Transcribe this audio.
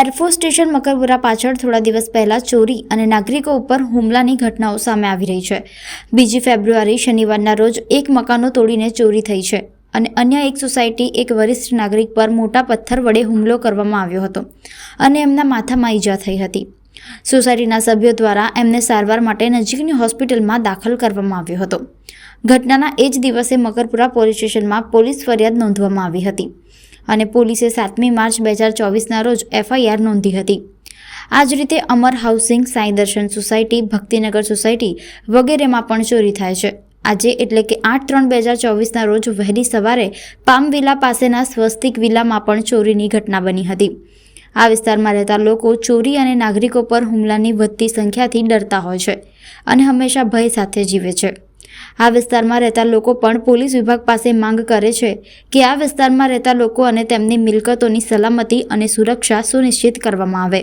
Air force station Makarpura પાછળ થોડા દિવસ પહેલા ચોરી અને નાગરિકો ઉપર હુમલાની ઘટનાઓ સામે આવી રહી છે. બીજી ફેબ્રુઆરી શનિવારના રોજ એક મકાનો તોડીને ચોરી થઈ છે અને અન્ય એક સોસાયટી એક વરિષ્ઠ નાગરિક પર મોટા પથ્થર વડે હુમલો કરવામાં આવ્યો હતો અને એમના માથામાં ઈજા થઈ હતી. સોસાયટીના સભ્યો દ્વારા એમને સારવાર માટે નજીકની હોસ્પિટલમાં દાખલ કરવામાં આવ્યો હતો. ઘટનાના એ જ દિવસે મકરપુરા પોલીસ સ્ટેશનમાં પોલીસ ફરિયાદ નોંધવામાં આવી હતી અને પોલીસે સાતમી માર્ચ બે હજાર ચોવીસના રોજ એફઆઈઆર નોંધી હતી. આ જ રીતે અમર હાઉસિંગ, સાંઈ દર્શન સોસાયટી, ભક્તિનગર સોસાયટી વગેરેમાં પણ ચોરી થાય છે. આજે એટલે કે આઠ ત્રણ બે હજાર ચોવીસના રોજ વહેલી સવારે પામ વિલા પાસેના સ્વસ્તિક વિલામાં પણ ચોરીની ઘટના બની હતી. આ વિસ્તારમાં રહેતા લોકો ચોરી અને નાગરિકો પર હુમલાની વધતી સંખ્યાથી ડરતા હોય છે અને હંમેશા ભય સાથે જીવે છે. આ વિસ્તારમાં રહેતા લોકો પણ પોલીસ વિભાગ પાસે માંગ કરે છે કે આ વિસ્તારમાં રહેતા લોકો અને તેમની મિલકતોની સલામતી અને સુરક્ષા સુનિશ્ચિત કરવામાં આવે.